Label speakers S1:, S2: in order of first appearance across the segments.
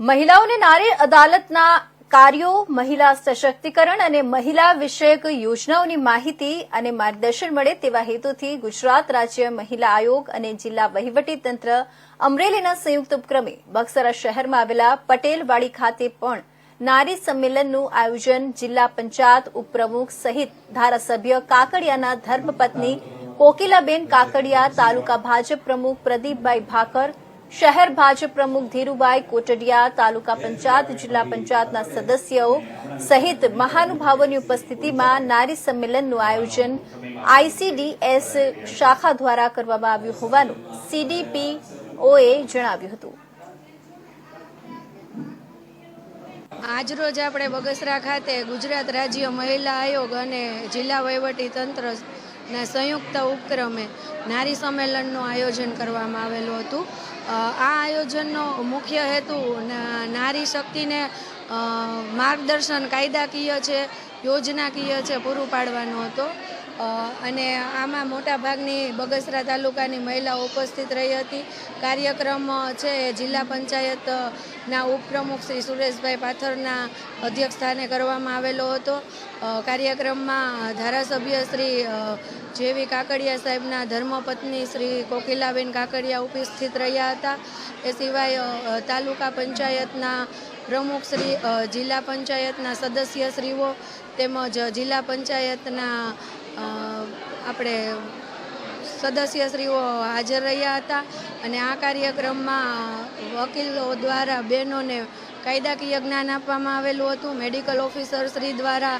S1: મહિલાઓને નારી અદાલતના કાર્યો, મહિલા સશક્તિકરણ અને મહિલા વિષયક યોજનાઓની માહિતી અને માર્ગદર્શન મળે તેવા હેતુથી ગુજરાત રાજ્ય મહિલા આયોગ અને જિલ્લા વહીવટીતંત્ર અમરેલીના સંયુક્ત ઉપક્રમે બક્સરા શહેરમાં આવેલા પટેલવાડી ખાતે પણ નારી સંમેલનનું આયોજન જિલ્લા પંચાયત ઉપપ્રમુખ સહિત ધારાસભ્ય કાકડિયાના ધર્મપત્ની કોકિલાબેન કાકડિયા, તાલુકા ભાજપ પ્રમુખ પ્રદીપભાઈ ભાકર શહેર ભાજપ પ્રમુખ ધીરુભાઈ કોટડિયા, તાલુકા પંચાયત, જિલ્લા પંચાયતના સદસ્યો સહિત મહાનુભાવોની ઉપસ્થિતિમાં નારી સંમેલનનું આયોજન આઈસીડીએસ શાખા દ્વારા કરવામાં આવ્યું હોવાનું સીડીપીઓએ જણાવ્યું હતું.
S2: આજરોજ આપણે બગસરા ખાતે ગુજરાત રાજ્ય મહિલા આયોગ અને જિલ્લા વહીવટી તંત્રના સંયુક્ત ઉપક્રમે નારી સંમેલનનું આયોજન કરવામાં આવેલું હતું. આ આયોજનનો મુખ્ય હેતુ ના- નારી શક્તિને માર્ગદર્શન કાયદાકીય છે, યોજનાકીય છે, પૂરું પાડવાનો હતો. અને આમાં મોટાભાગની બગસરા તાલુકાની મહિલાઓ ઉપસ્થિત રહી હતી. કાર્યક્રમ છે જિલ્લા પંચાયતના ઉપપ્રમુખ શ્રી સુરેશભાઈ પાથરના અધ્યક્ષસ્થાને કરવામાં આવેલો હતો. કાર્યક્રમમાં ધારાસભ્ય શ્રી જેવી કાકડિયા સાહેબના ધર્મપત્ની શ્રી કોકિલાબેન કાકડિયા ઉપસ્થિત રહ્યા હતા. એ સિવાય તાલુકા પંચાયતના પ્રમુખ શ્રી જિલ્લા પંચાયતના સદસ્યશ્રીઓ તેમજ જિલ્લા પંચાયતના આપણે સદસ્યશ્રીઓ હાજર રહ્યા હતા અને આ કાર્યક્રમમાં વકીલો દ્વારા બહેનોને કાયદાકીય જ્ઞાન આપવામાં આવેલું હતું. મેડિકલ ઓફિસર શ્રી દ્વારા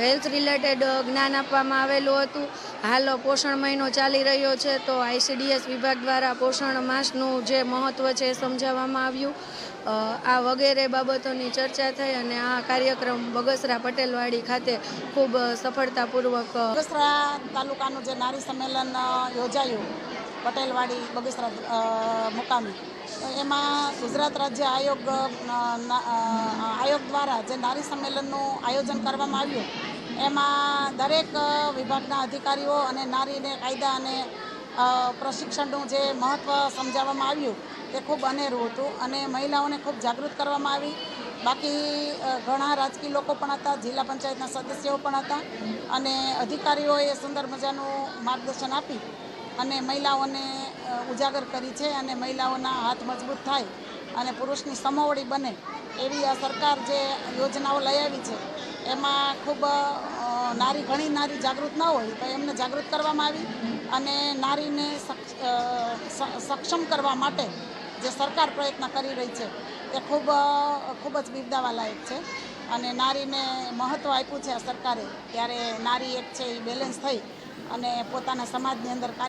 S2: હેલ્થ રિલેટેડ જ્ઞાન આપવામાં આવેલું હતું. હાલ પોષણ મહિનો ચાલી રહ્યો છે તો આઈસીડીએસ વિભાગ દ્વારા પોષણ માસનું જે મહત્ત્વ છે એ સમજાવવામાં આવ્યું. આ વગેરે બાબતોની ચર્ચા થઈ અને આ કાર્યક્રમ બગસરા પટેલવાડી ખાતે ખૂબ સફળતાપૂર્વક
S3: બગસરા તાલુકાનું જે નારી સંમેલન યોજાયું પટેલવાડી બગસરા મુકામે. એમાં ગુજરાત રાજ્ય આયોગ આયોગ દ્વારા જે નારી સંમેલનનું આયોજન કરવામાં આવ્યું, એમાં દરેક વિભાગના અધિકારીઓ અને નારીને કાયદા અને પ્રશિક્ષણનું જે મહત્ત્વ સમજાવવામાં આવ્યું, તે ખૂબ અનેરું હતું અને મહિલાઓને ખૂબ જાગૃત કરવામાં આવી. બાકી ઘણા રાજકીય લોકો પણ હતા, જિલ્લા પંચાયતના સદસ્યો પણ હતા અને અધિકારીઓએ સુંદર મજાનું માર્ગદર્શન આપી અને મહિલાઓને ઉજાગર કરી છે અને મહિલાઓના હાથ મજબૂત થાય. અને પુરુષની સમોવડી બને એવી આ સરકાર જે યોજનાઓ લઈ આવી છે, એમાં ખૂબ નારી ઘણી નારી જાગૃત ન હોય તો એમને જાગૃત કરવામાં આવી અને નારીને સક્ષમ કરવા માટે જે સરકાર પ્રયત્ન કરી રહી છે તે ખૂબ ખૂબ જ બિરદાવા લાયક છે. અને નારીને મહત્ત્વ આપ્યું છે આ સરકારે, ત્યારે નારી એક છે, એ બેલેન્સ થઈ અને પોતાના સમાજની અંદર